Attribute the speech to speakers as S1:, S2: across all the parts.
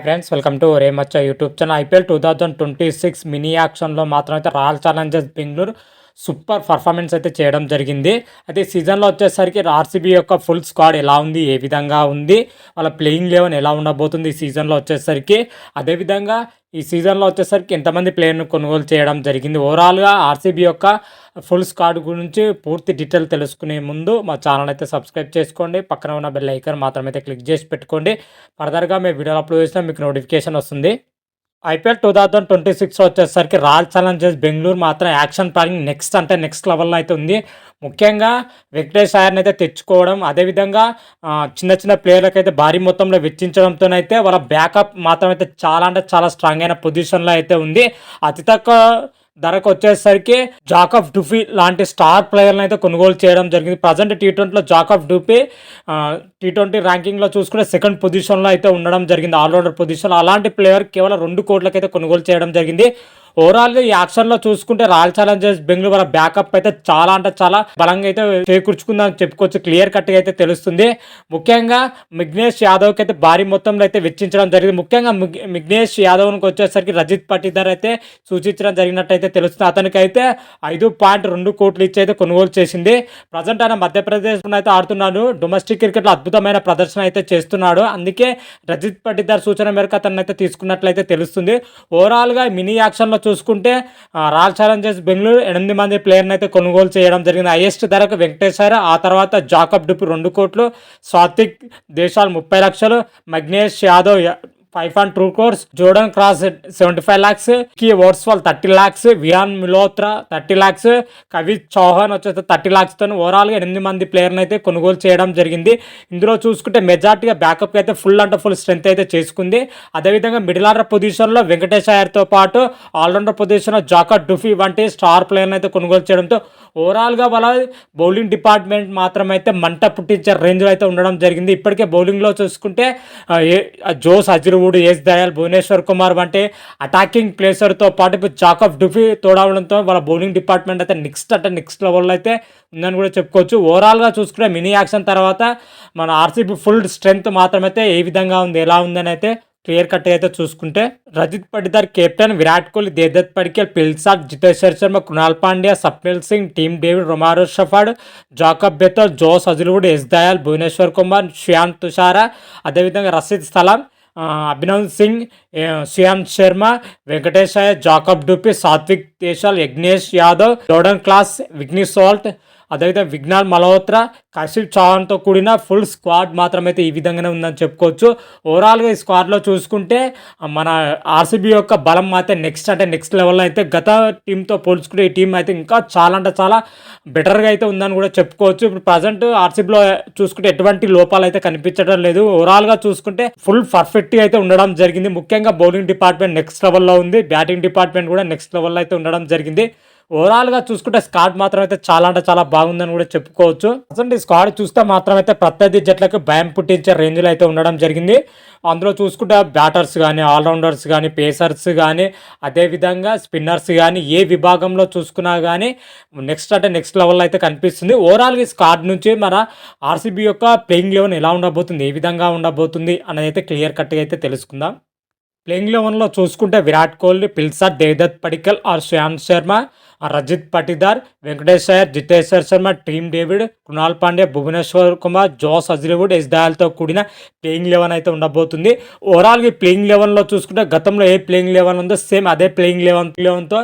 S1: Friends welcome to రేమచ్చ YouTube channel IPL two thousand twenty six mini యాక్షన్లో మాత్రం అయితే Royal Challengers Bengaluru super performance అయితే చేయడం జరిగింది. అయితే సీజన్లో వచ్చేసరికి ఆర్సీబీ యొక్క ఫుల్ స్క్వాడ్ ఎలా ఉంది? ఏ విధంగా ఉంది? వాళ్ళ ప్లేయింగ్ లెవెన్ ఎలా ఉండబోతుంది ఈ సీజన్లో వచ్చేసరికి? అదేవిధంగా ఈ సీజన్లో వచ్చేసరికి ఎంతమంది ప్లేయర్ను కొనుగోలు చేయడం జరిగింది? ఓవరాల్గా ఆర్సీబీ యొక్క ఫుల్ స్క్వాడ్ గురించి పూర్తి డీటెయిల్ తెలుసుకునే ముందు మా ఛానల్ అయితే సబ్స్క్రైబ్ చేసుకోండి. పక్కన ఉన్న బెల్ ఐకాన్ మాత్రమైతే క్లిక్ చేసి పెట్టుకోండి. ఫర్దర్గా మేము వీడియోలు అప్లోడ్ చేసినా మీకు నోటిఫికేషన్ వస్తుంది. IPL two thousand twenty six వచ్చేసరికి రాయల్ ఛాలెంజర్స్ బెంగళూరు మాత్రం యాక్షన్ ప్లానింగ్ నెక్స్ట్ అంటే నెక్స్ట్ లెవెల్లో అయితే ఉంది. ముఖ్యంగా వెంకటేష్ అయ్యర్ని అయితే తెచ్చుకోవడం అదేవిధంగా చిన్న చిన్న ప్లేయర్లకు అయితే భారీ మొత్తంలో వెచ్చించడంతోనైతే వాళ్ళ బ్యాకప్ మాత్రం అయితే చాలా అంటే చాలా స్ట్రాంగ్ అయిన పొజిషన్లో అయితే ఉంది. అతి తక్కువ ధరకు వచ్చేసరికి జాకఫ్ డూఫీ లాంటి స్టార్ ప్లేయర్లను అయితే కొనుగోలు చేయడం జరిగింది. ప్రజెంట్ టీ ట్వంటీలో జాకఫ్ డూఫీ టీ ట్వంటీ ర్యాంకింగ్లో చూసుకుంటే సెకండ్ పొజిషన్లో అయితే ఉండడం జరిగింది. ఆల్రౌండర్ పొజిషన్ అలాంటి ప్లేయర్ కేవలం రెండు కోట్లకైతే కొనుగోలు చేయడం జరిగింది. ఓవరాల్గా ఈ యాక్షన్లో చూసుకుంటే రాయల్ ఛాలెంజర్స్ బెంగళూరు వాళ్ళ బ్యాకప్ అయితే చాలా అంటే చాలా బలంగా అయితే చేకూర్చుకుందని చెప్పుకోవచ్చు. క్లియర్ కట్గా అయితే తెలుస్తుంది. ముఖ్యంగా మిగ్నేష్ యాదవ్కి అయితే భారీ మొత్తంలో అయితే వెచ్చించడం జరిగింది. ముఖ్యంగా మిగ్- మిగ్నేష్ యాదవ్కి వచ్చేసరికి రజిత్ పట్టిదర్ అయితే సూచించడం జరిగినట్టయితే తెలుస్తుంది. అతనికి అయితే ఐదు పాయింట్ రెండు కోట్లు ఇచ్చి అయితే కొనుగోలు చేసింది. ప్రజెంట్ ఆయన మధ్యప్రదేశ్ అయితే ఆడుతున్నాడు. డొమెస్టిక్ క్రికెట్లో అద్భుతమైన ప్రదర్శన అయితే చేస్తున్నాడు. అందుకే రజిత్ పట్టిదార్ సూచన మేరకు అతన్ని అయితే తీసుకున్నట్లయితే తెలుస్తుంది. ఓవరాల్గా మినీ యాక్షన్లో చూసుకుంటే రాయల్ ఛాలెంజర్స్ బెంగళూరు ఎనిమిది మంది ప్లేయర్ని అయితే కొనుగోలు చేయడం జరిగింది. హైయెస్ట్ ధరకు వెంకటేశ్వర ఆ తర్వాత జాకబ్ డిప్ రెండు కోట్లు స్వాతిక్ దేశాలు ముప్పై లక్షలు Mangesh Yadav five and two crores Jordan Cox seventy five ల్యాక్స్కి ఓర్స్వాల్ థర్టీ ల్యాక్స్ వియాన్ మిలోత్రా థర్టీ ల్యాక్స్ కవి చౌహాన్ వచ్చేసి థర్టీ ల్యాక్స్ ఓవరాల్గా ఎనిమిది మంది ప్లేయర్ని అయితే కొనుగోలు చేయడం జరిగింది. ఇందులో చూసుకుంటే మెజార్టీగా బ్యాకప్ అయితే ఫుల్ అంటే ఫుల్ స్ట్రెంత్ అయితే చేసుకుంది. అదేవిధంగా మిడిల్ ఆర్డర్ పొజిషన్లో వెంకటేష్ అయ్యర్తో పాటు ఆల్రౌండర్ పొజిషన్ జాకా జాకర్ డుఫీ వంటి స్టార్ ప్లేయర్ని అయితే కొనుగోలు చేయడంతో ఓవరాల్గా వాళ్ళ బౌలింగ్ డిపార్ట్మెంట్ మాత్రం అయితే మంట పుట్టించే రేంజ్ అయితే ఉండడం జరిగింది. ఇప్పటికే బౌలింగ్లో చూసుకుంటే జోస్ అజిరు ఆ ఎస్ దయాల్ భువనేశ్వర్ కుమార్ వంటి అటాకింగ్ ప్లేసర్తో పాటు ఇప్పుడు జాకఫ్ డుఫీ తోడవడంతో వాళ్ళ బౌలింగ్ డిపార్ట్మెంట్ అయితే నెక్స్ట్ అంటే నెక్స్ట్ లెవెల్లో అయితే ఉందని కూడా చెప్పుకోవచ్చు. ఓవరాల్గా చూసుకునే మినీ యాక్షన్ తర్వాత మన ఆర్సీబీ ఫుల్ స్ట్రెంగ్త్ మాత్రమైతే ఏ విధంగా ఉంది ఎలా ఉందని అయితే క్లియర్ కట్ అయితే చూసుకుంటే Rajat Patidar captain Virat Kohli Devdutt Padikkal Phil Salt Jiteshwar Sharma Krunal Pandya Swapnil Singh Tim David Romario Shepherd Jacob Bethell Josh Hazlewood Yash Dayal Bhuvneshwar Kumar Nuwan Thushara అదేవిధంగా రసీద్ స్థలం అభినవ్ సింగ్ ఏ, Shyam Sharma Venkatesh Iyer Jacob Duffy Satvik Deswal Yagnesh Yadav Jordan Cox Vignesh Salt అదేవిధంగా విజ్ఞాన్ మల్హోత్రా కశిప్ చౌహాన్తో కూడిన full squad మాత్రమైతే ఈ విధంగానే ఉందని చెప్పుకోవచ్చు. ఓవరాల్గా ఈ స్క్వాడ్లో చూసుకుంటే మన ఆర్సీబీ యొక్క బలం అయితే నెక్స్ట్ అంటే నెక్స్ట్ లెవెల్లో అయితే గత టీంతో పోల్చుకుంటే ఈ టీం అయితే ఇంకా చాలా అంటే చాలా బెటర్గా అయితే ఉందని కూడా చెప్పుకోవచ్చు. ఇప్పుడు ప్రజెంట్ ఆర్సీబీలో చూసుకుంటే ఎటువంటి లోపాలు అయితే కనిపించడం లేదు. ఓవరాల్గా చూసుకుంటే ఫుల్ పర్ఫెక్ట్గా అయితే ఉండడం జరిగింది. ముఖ్యంగా బౌలింగ్ డిపార్ట్మెంట్ నెక్స్ట్ లెవెల్లో ఉంది. బ్యాటింగ్ డిపార్ట్మెంట్ కూడా నెక్స్ట్ లెవెల్లో అయితే ఉండడం జరిగింది. ఓవరాల్గా చూసుకుంటే స్క్వాడ్ మాత్రం అయితే చాలా అంటే చాలా బాగుందని కూడా చెప్పుకోవచ్చు. అసలు ఈ స్క్వాడ్ చూస్తే మాత్రం అయితే ప్రత్యర్థి జట్లకు భయం పుట్టించే రేంజ్లో అయితే ఉండడం జరిగింది. అందులో చూసుకుంటే బ్యాటర్స్ కానీ ఆల్రౌండర్స్ కానీ పేసర్స్ కానీ అదేవిధంగా స్పిన్నర్స్ కానీ ఏ విభాగంలో చూసుకున్నా కానీ నెక్స్ట్ అంటే నెక్స్ట్ లెవెల్లో అయితే కనిపిస్తుంది. ఓవరాల్గా ఈ స్క్వాడ్ నుంచి మన ఆర్సీబీ యొక్క ప్లేయింగ్ లెవెన్ ఎలా ఉండబోతుంది ఏ విధంగా ఉండబోతుంది అనేది అయితే క్లియర్ కట్గా అయితే తెలుసుకుందాం. ప్లేయింగ్ లెవెన్లో చూసుకుంటే Virat Kohli Phil Salt Devdutt Padikkal R Shyam Sharma Rajat Patidar Venkateshwar Jiteshwar Sharma Tim David Krunal Pandey Bhuvneshwar Kumar Josh Hazlewood Yash దయాల్తో కూడిన ప్లేయింగ్ లెవెన్ అయితే ఉండబోతుంది. ఓవరాల్గా ఈ ప్లేయింగ్ లెవెన్లో చూసుకుంటే గతంలో ఏ ప్లేయింగ్ లెవెన్ ఉందో సేమ్ అదే ప్లేయింగ్ లెవెన్ లెవెన్తో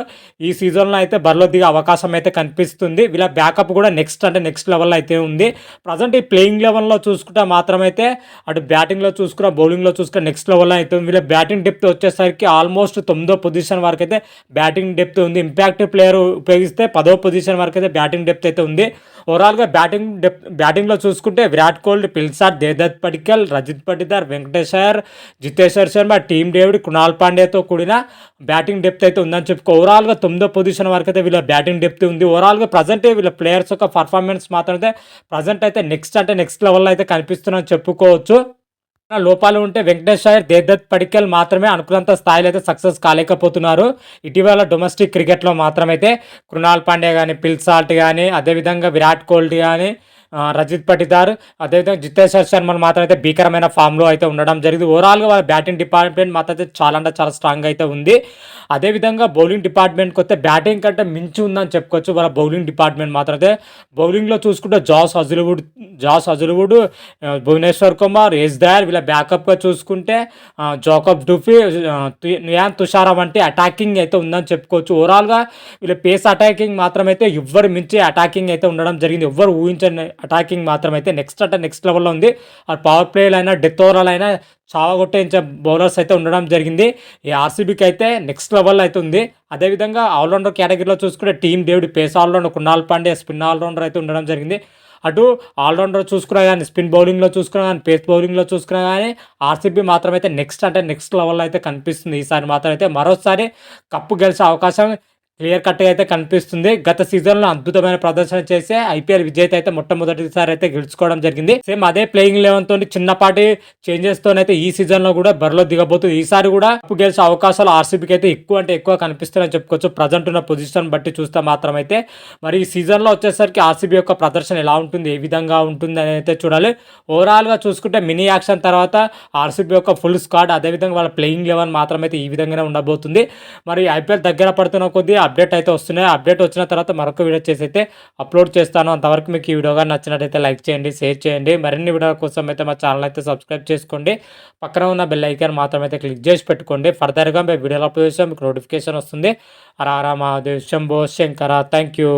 S1: ఈ సీజన్లో అయితే బరిలో దిగే అవకాశం అయితే కనిపిస్తుంది. వీళ్ళ బ్యాకప్ కూడా నెక్స్ట్ అంటే నెక్స్ట్ లెవెల్లో అయితే ఉంది. ప్రజెంట్ ఈ ప్లేయింగ్ లెవెన్లో చూసుకుంటే మాత్రమైతే అటు బ్యాటింగ్లో చూసుకున్న బౌలింగ్లో చూసుకున్న నెక్స్ట్ లెవెల్లో అయితే వీళ్ళ బ్యాటింగ్ డెప్త్ వచ్చేసరికి ఆల్మోస్ట్ తొమ్మిదో పొజిషన్ వరకు అయితే బ్యాటింగ్ డెప్త్ ఉంది. ఇంపాక్ట్ ప్లేయర్ ఉపయోగిస్తే పదో పొజిషన్ వరకు అయితే బ్యాటింగ్ డెప్త్ అయితే ఉంది. ఓవరాల్గా బ్యాటింగ్ డెప్ బ్యాటింగ్లో చూసుకుంటే Virat Kohli Phil Salt Devdutt Padikkal Rajat Patidar Venkateshwar Jiteshwar Sharma Tim David Kunal పాండేతో కూడిన బ్యాటింగ్ డెప్త్ అయితే ఉందని చెప్పుకో. ఓవరాల్గా తొమ్మిదో పొజిషన్ వరకు అయితే వీళ్ళ బ్యాటింగ్ డెప్త్ ఉంది. ఓవరాల్గా ప్రజెంట్ వీళ్ళ ప్లేయర్స్ యొక్క పర్ఫార్మెన్స్ మాత్రం అయితే ప్రజెంట్ అయితే నెక్స్ట్ అంటే నెక్స్ట్ లెవెల్లో అయితే కనిపిస్తుందని చెప్పుకోవచ్చు. లోపాలు ఉంటే వెంకటేష్ అయ్యర్ దేదత్ పడికల్ మాత్రమే అనుకున్నంత స్థాయిలో అయితే సక్సెస్ కాలేకపోతున్నారు. ఇటీవల డొమెస్టిక్ క్రికెట్లో మాత్రమైతే కృణాల్ పాండే కానీ పిల్సాల్ట్ కానీ అదేవిధంగా విరాట్ కోహ్లీ కానీ రజిత్ పటిదార్. అదేవిధంగా జితేశ్వర్ శర్మను మాత్రం అయితే భీకరమైన ఫామ్లో అయితే ఉండడం జరిగింది. ఓవరాల్గా వాళ్ళ బ్యాటింగ్ డిపార్ట్మెంట్ మాత్రం అయితే చాలా అంటే చాలా స్ట్రాంగ్ అయితే ఉంది. అదేవిధంగా బౌలింగ్ డిపార్ట్మెంట్కి వస్తే బ్యాటింగ్ కంటే మించి ఉందని చెప్పుకోవచ్చు. వాళ్ళ బౌలింగ్ డిపార్ట్మెంట్ మాత్రం అయితే బౌలింగ్లో చూసుకుంటే Josh Hazlewood Josh Hazlewood Bhuvneshwar Kumar Yash Dayal వీళ్ళ బ్యాకప్గా చూసుకుంటే ఆ, జోకబ్ డూఫీ తు- నియాన్ తుషారా వంటి అటాకింగ్ అయితే ఉందని చెప్పుకోవచ్చు. ఓవరాల్గా వీళ్ళ పేస్ అటాకింగ్ మాత్రమైతే ఎవ్వరు మించి అటాకింగ్ అయితే ఉండడం జరిగింది. ఎవ్వరు ఊహించని అటాకింగ్ మాత్రమైతే నెక్స్ట్ అంటే నెక్స్ట్ లెవెల్లో ఉంది. ఆ పవర్ ప్లేలు అయినా డెత్ ఓవరాల్ అయినా బౌలర్స్ అయితే ఉండడం జరిగింది. ఈ ఆర్సీబీకి అయితే నెక్స్ట్ లెవెల్ అయితే ఉంది. అదేవిధంగా ఆల్రౌండర్ కేటగిరీలో చూసుకుంటే Tim David pace allrounder Kunal Pandey spin allrounder అయితే ఉండడం జరిగింది. అటు ఆల్రౌండర్ చూసుకున్నా కానీ స్పిన్ బౌలింగ్లో చూసుకున్నా కానీ పేస్ బౌలింగ్లో చూసుకున్నా కానీ ఆర్సీబీ మాత్రం అయితే నెక్స్ట్ అంటే నెక్స్ట్ లెవెల్లో అయితే కనిపిస్తుంది. ఈసారి మాత్రం అయితే మరోసారి కప్పు గెలిచే అవకాశం క్లియర్ కట్గా అయితే కనిపిస్తుంది. గత సీజన్లో అద్భుతమైన ప్రదర్శన చేసి ఐపీఎల్ విజేత అయితే మొట్టమొదటిసారి అయితే గెలుచుకోవడం జరిగింది. సేమ్ అదే ప్లేయింగ్ లెవెన్ తోని చిన్నపాటి చేంజెస్ తోనైతే ఈ సీజన్లో కూడా బరిలో దిగబోతుంది. ఈసారి కూడా కప్పు గెలిచే అవకాశాలు ఆర్సీబీకి అయితే ఎక్కువ అంటే ఎక్కువ కనిపిస్తున్నాయని చెప్పుకోవచ్చు. ప్రజెంట్ ఉన్న పొజిషన్ బట్టి చూస్తే మాత్రం అయితే మరి ఈ సీజన్లో వచ్చేసరికి ఆర్సీబీ యొక్క ప్రదర్శన ఎలా ఉంటుంది? ఏ విధంగా ఉంటుంది అని అయితే చూడాలి. ఓవరాల్గా చూసుకుంటే మినీ యాక్షన్ తర్వాత ఆర్సీబీ యొక్క ఫుల్ స్క్వాడ్ అదేవిధంగా వాళ్ళ ప్లేయింగ్ లెవెన్ మాత్రం అయితే ఈ విధంగానే ఉండబోతుంది. మరి ఐపీఎల్ దగ్గర పడుతున్న కొద్దీ అప్డేట్ అయితే వస్తున్నాయి. అప్డేట్ వచ్చిన తర్వాత మరొక వీడియో చేసి అయితే అప్లోడ్ చేస్తాను. అంతవరకు మీకు ఈ వీడియోగా నచ్చినట్టయితే లైక్ చేయండి షేర్ చేయండి. మరిన్ని వీడియోల కోసం అయితే మా ఛానల్ అయితే సబ్స్క్రైబ్ చేసుకోండి. పక్కన ఉన్న బెల్ ఐకాన్ మాత్రం అయితే క్లిక్ చేసి పెట్టుకోండి. ఫర్దర్గా మేము వీడియోలో అప్లోడ్ చేసాం మీకు నోటిఫికేషన్ వస్తుంది. అరా మహాదేవ్ శంభో శంకర. Thank you